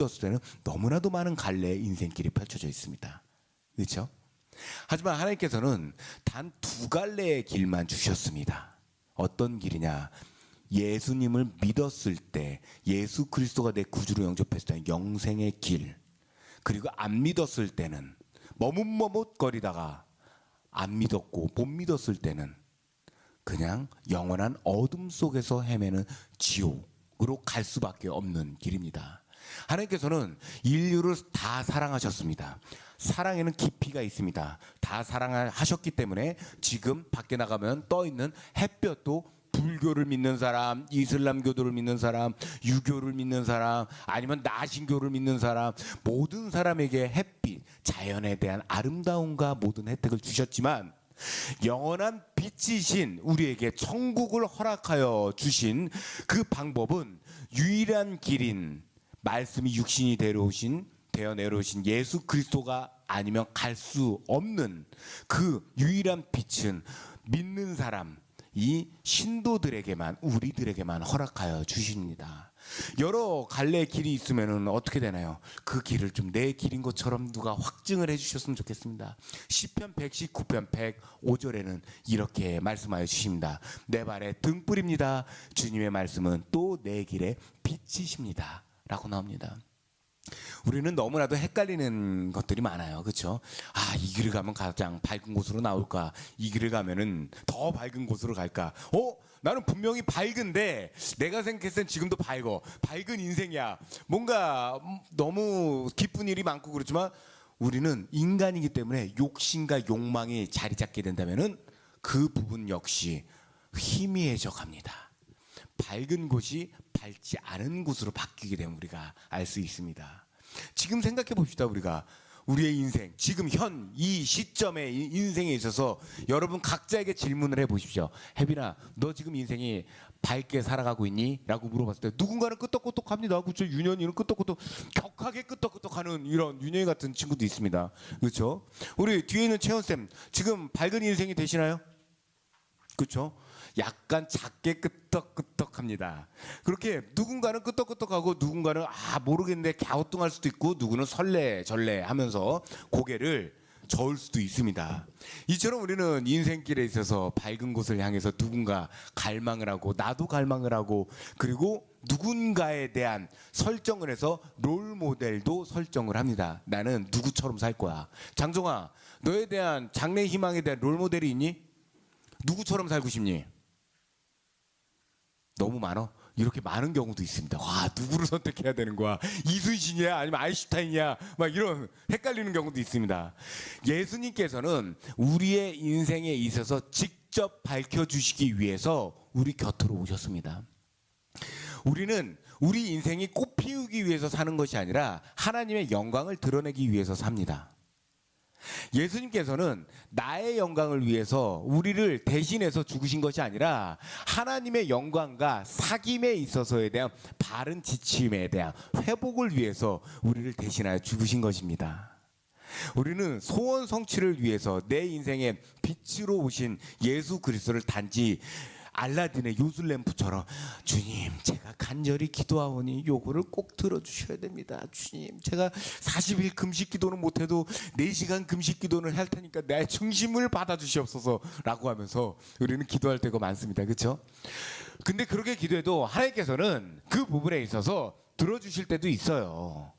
떴을 때는 너무나도 많은 갈래의 인생길이 펼쳐져 있습니다. 그렇죠? 하지만 하나님께서는 단 두 갈래의 길만 주셨습니다. 어떤 길이냐? 예수님을 믿었을 때 예수 그리스도가 내 구주로 영접했을 때 영생의 길. 그리고 안 믿었을 때는 머뭇머뭇거리다가 안 믿었고 못 믿었을 때는 그냥 영원한 어둠 속에서 헤매는 지옥으로 갈 수밖에 없는 길입니다. 하나님께서는 인류를 다 사랑하셨습니다. 사랑에는 깊이가 있습니다. 다 사랑하셨기 때문에 지금 밖에 나가면 떠 있는 햇볕도 불교를 믿는 사람, 이슬람교도를 믿는 사람, 유교를 믿는 사람, 아니면 나신교를 믿는 사람, 모든 사람에게 햇빛, 자연에 대한 아름다움과 모든 혜택을 주셨지만 영원한 빛이신 우리에게 천국을 허락하여 주신 그 방법은 유일한 길인 말씀이 육신이 되어오신 되어 내려오신 예수 그리스도가 아니면 갈 수 없는 그 유일한 빛은 믿는 사람 이 신도들에게만 우리들에게만 허락하여 주십니다. 여러 갈래 길이 있으면은 어떻게 되나요? 그 길을 좀 내 길인 것처럼 누가 확증을 해 주셨으면 좋겠습니다. 시편 119편 105절에는 이렇게 말씀하여 주십니다. 내 발에 등불입니다. 주님의 말씀은 또 내 길에 빛이십니다. 라고 나옵니다. 우리는 너무나도 헷갈리는 것들이 많아요. 그렇죠? 아, 이 길을 가면 가장 밝은 곳으로 나올까? 이 길을 가면은 더 밝은 곳으로 갈까? 어? 나는 분명히 밝은데 내가 생각했을 땐 지금도 밝어. 밝은 인생이야. 뭔가 음, 너무 기쁜 일이 많고 그렇지만 우리는 인간이기 때문에 욕심과 욕망이 자리 잡게 된다면은 그 부분 역시 희미해져 갑니다. 밝은 곳이 밝지 않은 곳으로 바뀌게 되면 우리가 알 수 있습니다. 지금 생각해 봅시다, 우리가. 우리의 인생, 지금 현 이 시점의 이 인생에 있어서 여러분 각자에게 질문을 해 보십시오. 혜빈아, 너 지금 인생이 밝게 살아가고 있니? 라고 물어봤을 때 누군가는 끄떡끄떡합니다. 그렇죠? 윤현이는 끄떡끄떡 격하게 끄떡끄떡하는 이런 윤현이 같은 친구도 있습니다. 그렇죠? 우리 뒤에 있는 채원 쌤, 지금 밝은 인생이 되시나요? 그렇죠? 약간 작게 끄떡끄떡합니다. 그렇게 누군가는 끄떡끄떡하고 누군가는 아 모르겠는데 갸우뚱할 수도 있고 누구는 설레 절레 하면서 고개를 저을 수도 있습니다. 이처럼 우리는 인생길에 있어서 밝은 곳을 향해서 누군가 갈망을 하고 나도 갈망을 하고 그리고 누군가에 대한 설정을 해서 롤 모델도 설정을 합니다. 나는 누구처럼 살 거야. 장종아, 너에 대한 장래 희망에 대한 롤 모델이 있니? 누구처럼 살고 싶니? 너무 많어. 이렇게 많은 경우도 있습니다. 와, 누구를 선택해야 되는 거야? 이순신이야? 아니면 아인슈타인이야? 막 이런 헷갈리는 경우도 있습니다. 예수님께서는 우리의 인생에 있어서 직접 밝혀주시기 위해서 우리 곁으로 오셨습니다. 우리는 우리 인생이 꽃 피우기 위해서 사는 것이 아니라 하나님의 영광을 드러내기 위해서 삽니다. 예수님께서는 나의 영광을 위해서 우리를 대신해서 죽으신 것이 아니라 하나님의 영광과 사귐에 있어서에 대한 바른 지침에 대한 회복을 위해서 우리를 대신하여 죽으신 것입니다. 우리는 소원 성취를 위해서 내 인생에 빛으로 오신 예수 그리스도를 단지 알라딘의 요술 램프처럼 주님 제가 간절히 기도하오니 요거를 꼭 들어주셔야 됩니다. 주님 제가 40일 금식 기도는 못해도 4시간 금식 기도는 할 테니까 내 중심을 받아주시옵소서 라고 하면서 우리는 기도할 때가 많습니다. 그렇죠? 근데 그렇게 기도해도 하나님께서는 그 부분에 있어서 들어주실 때도 있어요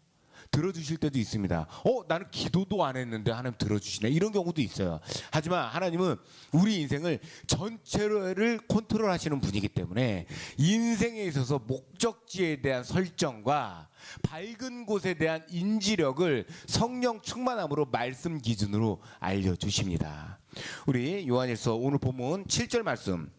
들어주실 때도 있습니다. 어, 나는 기도도 안 했는데 하나님 들어주시네. 이런 경우도 있어요. 하지만 하나님은 우리 인생을 전체를 컨트롤 하시는 분이기 때문에 인생에 있어서 목적지에 대한 설정과 밝은 곳에 대한 인지력을 성령 충만함으로 말씀 기준으로 알려주십니다. 우리 요한일서 오늘 본문 7절 말씀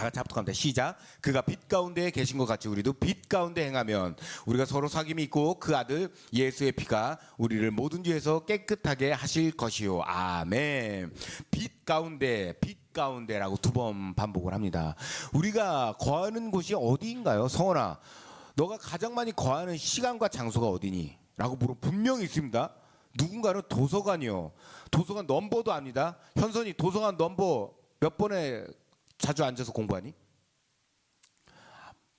다 같이 합독합니다. 시작. 그가 빛 가운데 계신 것 같이 우리도 빛 가운데 행하면 우리가 서로 사귐이 있고 그 아들 예수의 피가 우리를 모든 죄에서 깨끗하게 하실 것이요. 아멘. 빛 가운데 빛 가운데라고 두 번 반복을 합니다. 우리가 거하는 곳이 어디인가요? 성원아. 너가 가장 많이 거하는 시간과 장소가 어디니? 라고 물어 분명히 있습니다. 누군가는 도서관이요. 도서관 넘버도 압니다. 현선이 도서관 넘버 몇 번에 자주 앉아서 공부하니?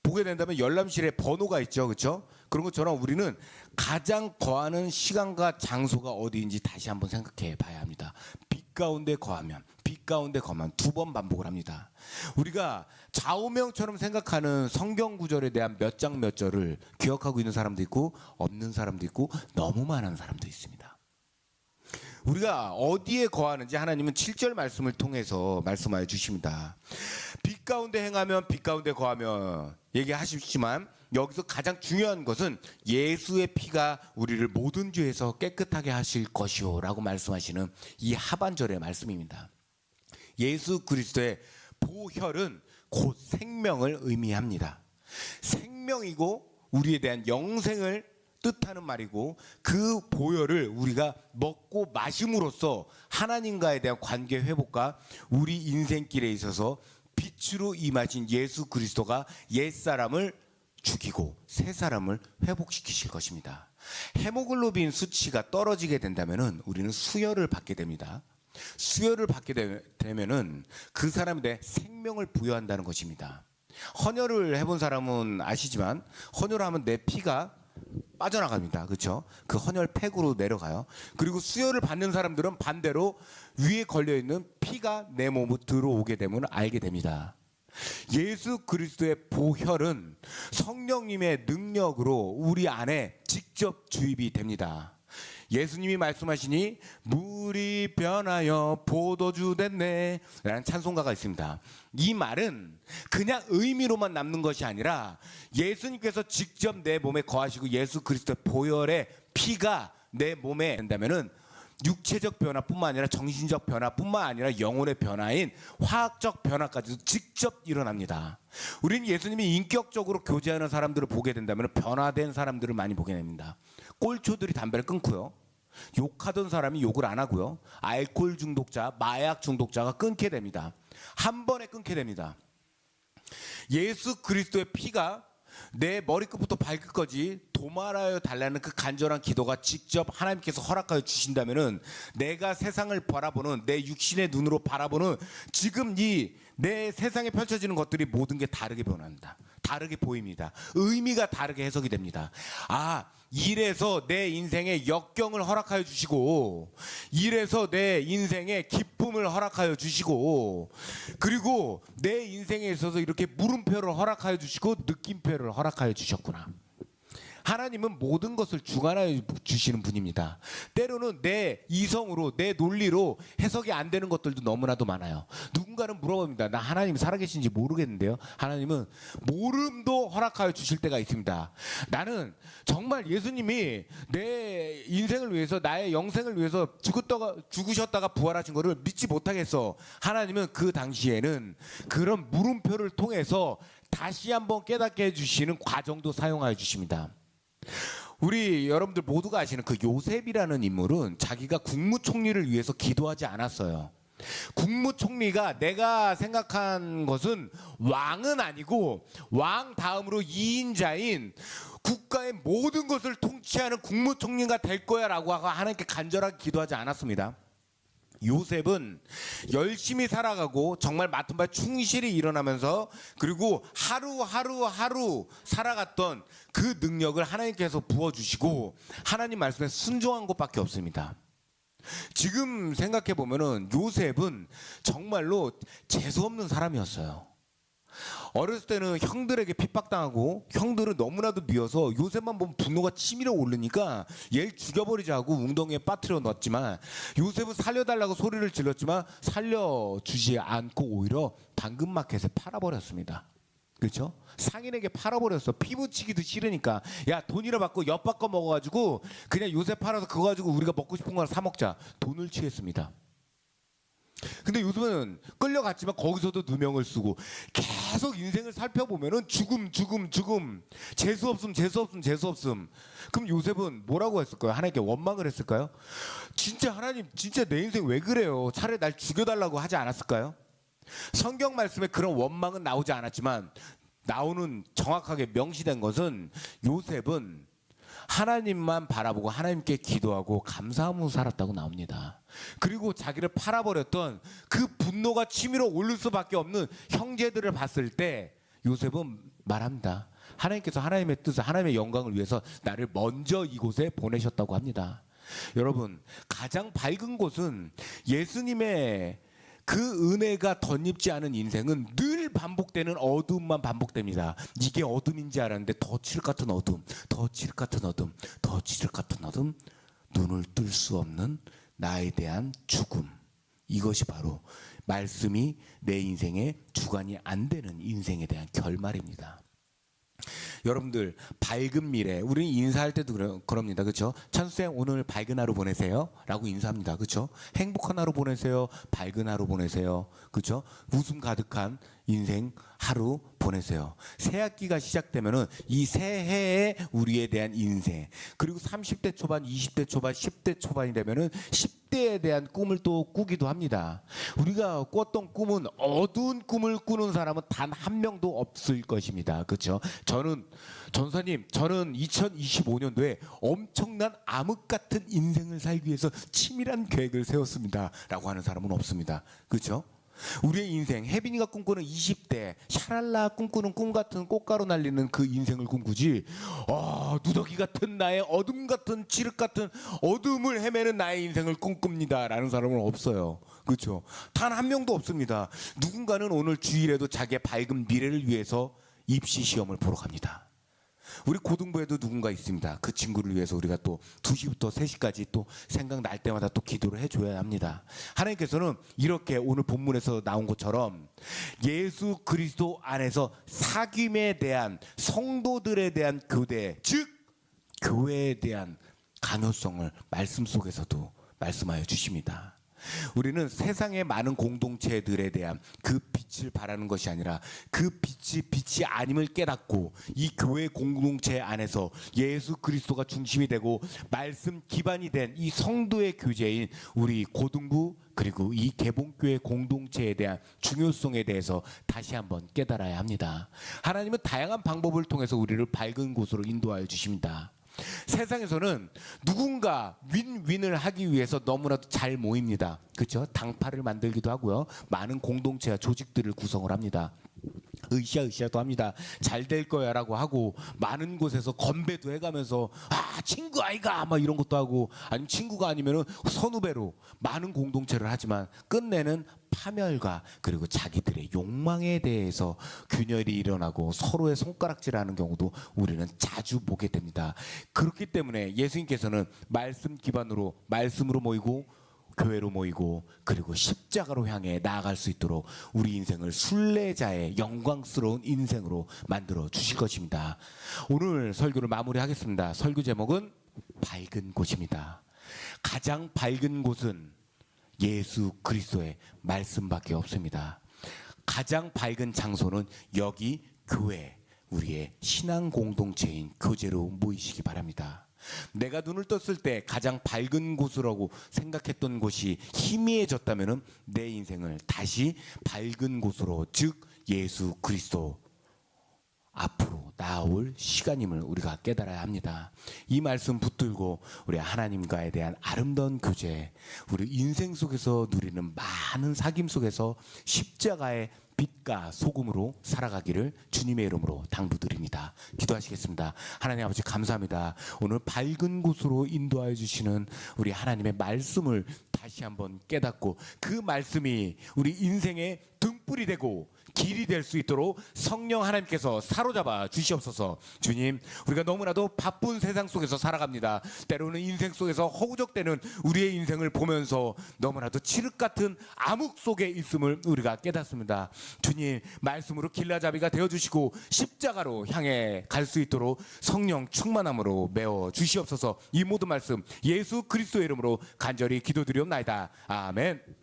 보게 된다면 열람실에 번호가 있죠. 그렇죠? 그런 것처럼 우리는 가장 거하는 시간과 장소가 어디인지 다시 한번 생각해 봐야 합니다. 빛 가운데 거하면 빛 가운데 거하면 두번 반복을 합니다. 우리가 좌우명처럼 생각하는 성경 구절에 대한 몇장몇 절을 기억하고 있는 사람도 있고 없는 사람도 있고 너무 많은 사람도 있습니다. 우리가 어디에 거하는지 하나님은 7절 말씀을 통해서 말씀하여 주십니다. 빛 가운데 행하면 빛 가운데 거하면 얘기하시지만 여기서 가장 중요한 것은 예수의 피가 우리를 모든 죄에서 깨끗하게 하실 것이요라고 말씀하시는 이 하반절의 말씀입니다. 예수 그리스도의 보혈은 곧 생명을 의미합니다. 생명이고 우리에 대한 영생을 뜻하는 말이고 그 보혈을 우리가 먹고 마심으로써 하나님과에 대한 관계 회복과 우리 인생길에 있어서 빛으로 임하신 예수 그리스도가 옛 사람을 죽이고 새 사람을 회복시키실 것입니다. 헤모글로빈 수치가 떨어지게 된다면은 우리는 수혈을 받게 됩니다. 수혈을 받게 되- 되면은 그 사람에 대해 생명을 부여한다는 것입니다. 헌혈을 해본 사람은 아시지만 헌혈을 하면 내 피가 빠져나갑니다. 그렇죠? 그 헌혈 팩으로 내려가요. 그리고 수혈을 받는 사람들은 반대로 위에 걸려 있는 피가 내 몸으로 들어오게 되면 알게 됩니다. 예수 그리스도의 보혈은 성령님의 능력으로 우리 안에 직접 주입이 됩니다. 예수님이 말씀하시니 물이 변하여 포도주 됐네 라는 찬송가가 있습니다. 이 말은 그냥 의미로만 남는 것이 아니라 예수님께서 직접 내 몸에 거하시고 예수 그리스도의 보혈의 피가 내 몸에 된다면은 육체적 변화뿐만 아니라 정신적 변화뿐만 아니라 영혼의 변화인 화학적 변화까지도 직접 일어납니다. 우리는 예수님이 인격적으로 교제하는 사람들을 보게 된다면 변화된 사람들을 많이 보게 됩니다. 꼴초들이 담배를 끊고요. 욕하던 사람이 욕을 안 하고요. 알코올 중독자, 마약 중독자가 끊게 됩니다. 한 번에 끊게 됩니다. 예수 그리스도의 피가 내 머리끝부터 발끝까지 도말하여 달라는 그 간절한 기도가 직접 하나님께서 허락하여 주신다면은 내가 세상을 바라보는 내 육신의 눈으로 바라보는 지금 이 내 세상에 펼쳐지는 것들이 모든 게 다르게 변합니다. 다르게 보입니다. 의미가 다르게 해석이 됩니다. 아, 이래서 내 인생에 역경을 허락하여 주시고, 이래서 내 인생에 기쁨을 허락하여 주시고, 그리고 내 인생에 있어서 이렇게 물음표를 허락하여 주시고, 느낌표를 허락하여 주셨구나. 하나님은 모든 것을 주관하여 주시는 분입니다. 때로는 내 이성으로, 내 논리로 해석이 안 되는 것들도 너무나도 많아요. 누군가는 물어봅니다. 나 하나님 살아계신지 모르겠는데요. 하나님은 모름도 허락하여 주실 때가 있습니다. 나는 정말 예수님이 내 인생을 위해서, 나의 영생을 위해서 죽었다가, 죽으셨다가 부활하신 것을 믿지 못하겠어. 하나님은 그 당시에는 그런 물음표를 통해서 다시 한번 깨닫게 해주시는 과정도 사용하여 주십니다. 우리 여러분들 모두가 아시는 그 요셉이라는 인물은 자기가 국무총리를 위해서 기도하지 않았어요. 국무총리가 내가 생각한 것은 왕은 아니고 왕 다음으로 2인자인 국가의 모든 것을 통치하는 국무총리가 될 거야 라고 하고 하나님께 간절하게 기도하지 않았습니다. 요셉은 열심히 살아가고 정말 맡은 바 충실히 일어나면서 그리고 하루하루 하루 살아갔던 그 능력을 하나님께서 부어주시고 하나님 말씀에 순종한 것밖에 없습니다. 지금 생각해 보면은 요셉은 정말로 재수 없는 사람이었어요. 어렸을 때는 형들에게 핍박당하고 형들은 너무나도 미워서 요셉만 보면 분노가 치밀어 오르니까 얘를 죽여버리자고 웅덩이에 빠뜨려 넣었지만 요셉은 살려달라고 소리를 질렀지만 살려주지 않고 오히려 당근마켓에 팔아버렸습니다. 그렇죠? 상인에게 팔아버렸어. 피부치기도 싫으니까. 야, 돈이라 받고 엿 바꿔 먹어가지고 그냥 요새 팔아서 그거 가지고 우리가 먹고 싶은 걸 사 먹자. 돈을 취했습니다. 근데 요즘은 끌려갔지만 거기서도 누명을 쓰고 계속 인생을 살펴보면은 죽음, 죽음, 죽음. 재수 없음, 재수 없음, 재수 없음. 그럼 요셉은 뭐라고 했을까요? 하나님께 원망을 했을까요? 진짜 하나님, 진짜 내 인생 왜 그래요? 차라리 날 죽여달라고 하지 않았을까요? 성경 말씀에 그런 원망은 나오지 않았지만 나오는 정확하게 명시된 것은 요셉은 하나님만 바라보고 하나님께 기도하고 감사함으로 살았다고 나옵니다. 그리고 자기를 팔아버렸던 그 분노가 치밀어 오를 수밖에 없는 형제들을 봤을 때 요셉은 말합니다. 하나님께서 하나님의 뜻을 하나님의 영광을 위해서 나를 먼저 이곳에 보내셨다고 합니다. 여러분 가장 밝은 곳은 예수님의 그 은혜가 덧입지 않은 인생은 늘 반복되는 어둠만 반복됩니다. 이게 어둠인지 알았는데 더 칠흑 같은 어둠, 더 칠흑 같은 어둠, 더 칠흑 같은 어둠, 눈을 뜰 수 없는 나에 대한 죽음. 이것이 바로 말씀이 내 인생의 주관이 안 되는 인생에 대한 결말입니다. 여러분들 밝은 미래. 우리 인사할 때도 그러, 그럽니다. 그렇죠 찬수생 오늘 밝은 하루 보내세요 라고 인사합니다. 그렇죠 행복한 하루 보내세요? 밝은 하루 보내세요? 그렇죠 웃음 가득한 인생 하루 보내세요. 새 학기가 시작되면은 이 새해에 우리에 대한 인생. 그리고 30대 초반 20대 초반 10대 초반이 되면은 10 대에 대한 꿈을 또 꾸기도 합니다. 우리가 꿨던 꿈은 어두운 꿈을 꾸는 사람은 단 한 명도 없을 것입니다. 그렇죠? 저는 전사님 저는 2025년도에 엄청난 암흑 같은 인생을 살기 위해서 치밀한 계획을 세웠습니다라고 하는 사람은 없습니다. 그렇죠 우리의 인생 혜빈이가 꿈꾸는 20대 샤랄라 꿈꾸는 꿈 같은 꽃가루 날리는 그 인생을 꿈꾸지 아 누더기 같은 나의 어둠 같은 칠흑 같은 어둠을 헤매는 나의 인생을 꿈꿉니다라는 사람은 없어요. 그렇죠? 단 한 명도 없습니다. 누군가는 오늘 주일에도 자기의 밝은 미래를 위해서 입시 시험을 보러 갑니다 우리 고등부에도 누군가 있습니다. 그 친구를 위해서 우리가 또 2시부터 3시까지 또 생각날 때마다 또 기도를 해줘야 합니다. 하나님께서는 이렇게 오늘 본문에서 나온 것처럼 예수 그리스도 안에서 사귐에 대한 성도들에 대한 교대, 즉 교회에 대한 강요성을 말씀 속에서도 말씀하여 주십니다. 우리는 세상의 많은 공동체들에 대한 그 빛을 바라는 것이 아니라 그 빛이 빛이 아님을 깨닫고 이 교회 공동체 안에서 예수 그리스도가 중심이 되고 말씀 기반이 된 이 성도의 교제인 우리 고등부 그리고 이 개봉교회 공동체에 대한 중요성에 대해서 다시 한번 깨달아야 합니다. 하나님은 다양한 방법을 통해서 우리를 밝은 곳으로 인도하여 주십니다. 세상에서는 누군가 윈윈을 하기 위해서 너무나도 잘 모입니다. 그렇죠? 당파를 만들기도 하고요. 많은 공동체와 조직들을 구성을 합니다. 으쌰으쌰도 합니다. 잘 될 거야라고 하고 많은 곳에서 건배도 해가면서 아 친구 아이가 막 이런 것도 하고 아니면 친구가 아니면은 선후배로 많은 공동체를 하지만 끝내는 파멸과 그리고 자기들의 욕망에 대해서 균열이 일어나고 서로의 손가락질하는 경우도 우리는 자주 보게 됩니다. 그렇기 때문에 예수님께서는 말씀 기반으로 말씀으로 모이고 교회로 모이고 그리고 십자가로 향해 나아갈 수 있도록 우리 인생을 순례자의 영광스러운 인생으로 만들어 주실 것입니다. 오늘 설교를 마무리하겠습니다. 설교 제목은 밝은 곳입니다. 가장 밝은 곳은 예수 그리스도의 말씀밖에 없습니다. 가장 밝은 장소는 여기 교회 우리의 신앙 공동체인 교제로 모이시기 바랍니다. 내가 눈을 떴을 때 가장 밝은 곳이라고 생각했던 곳이 희미해졌다면 내 인생을 다시 밝은 곳으로 즉 예수 그리스도 앞으로 나올 시간임을 우리가 깨달아야 합니다. 이 말씀 붙들고 우리 하나님과에 대한 아름다운 교제, 우리 인생 속에서 누리는 많은 사귐 속에서 십자가의 빛과 소금으로 살아가기를 주님의 이름으로 당부드립니다. 기도하시겠습니다. 하나님 아버지 감사합니다. 오늘 밝은 곳으로 인도하여 주시는 우리 하나님의 말씀을 다시 한번 깨닫고 그 말씀이 우리 인생의 등불이 되고 길이 될 수 있도록 성령 하나님께서 사로잡아 주시옵소서. 주님, 우리가 너무나도 바쁜 세상 속에서 살아갑니다. 때로는 인생 속에서 허우적대는 우리의 인생을 보면서 너무나도 칠흑 같은 암흑 속에 있음을 우리가 깨닫습니다. 주님, 말씀으로 길라잡이가 되어 주시고 십자가로 향해 갈 수 있도록 성령 충만함으로 메워 주시옵소서. 이 모든 말씀 예수 그리스도의 이름으로 간절히 기도드리옵나이다. 아멘.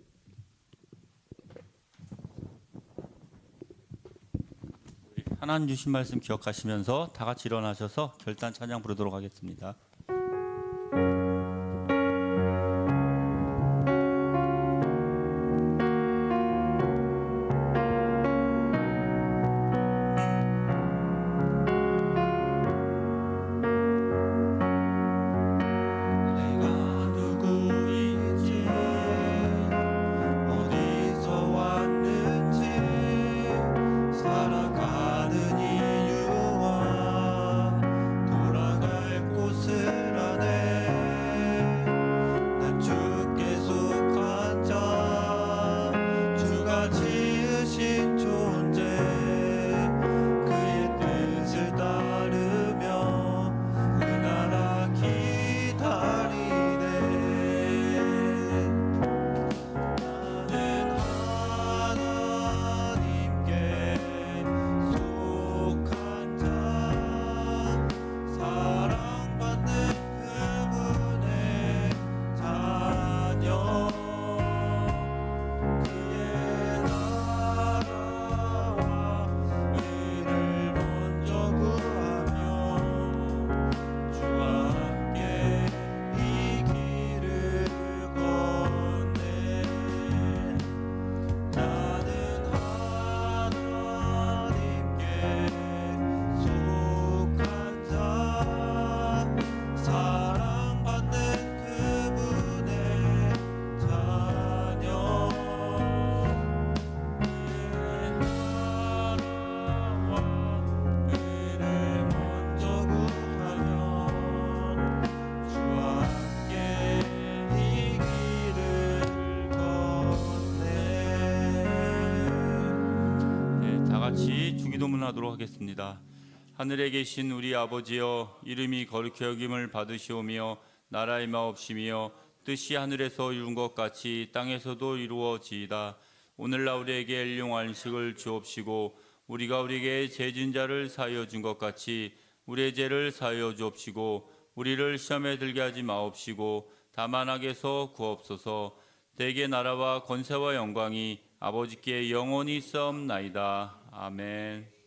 하나님 주신 말씀 기억하시면서 다 같이 일어나셔서 결단 찬양 부르도록 하겠습니다. 기도문 하도록 하겠습니다. 하늘에 계신 우리 아버지여 이름이 거룩히 여김을 받으시오며 나라의 마옵시며 뜻이 하늘에서 이룬 것 같이 땅에서도 이루어지이다. 오늘날 우리에게 일용할 음식을 주옵시고 우리가 우리에게 죄진 자를 사하여 준 것 같이 우리의 죄를 사하여 주옵시고 우리를 시험에 들게 하지 마옵시고 다만 악에서 구옵소서 대개 나라와 권세와 영광이 아버지께 영원히 있사옵나이다. 아멘.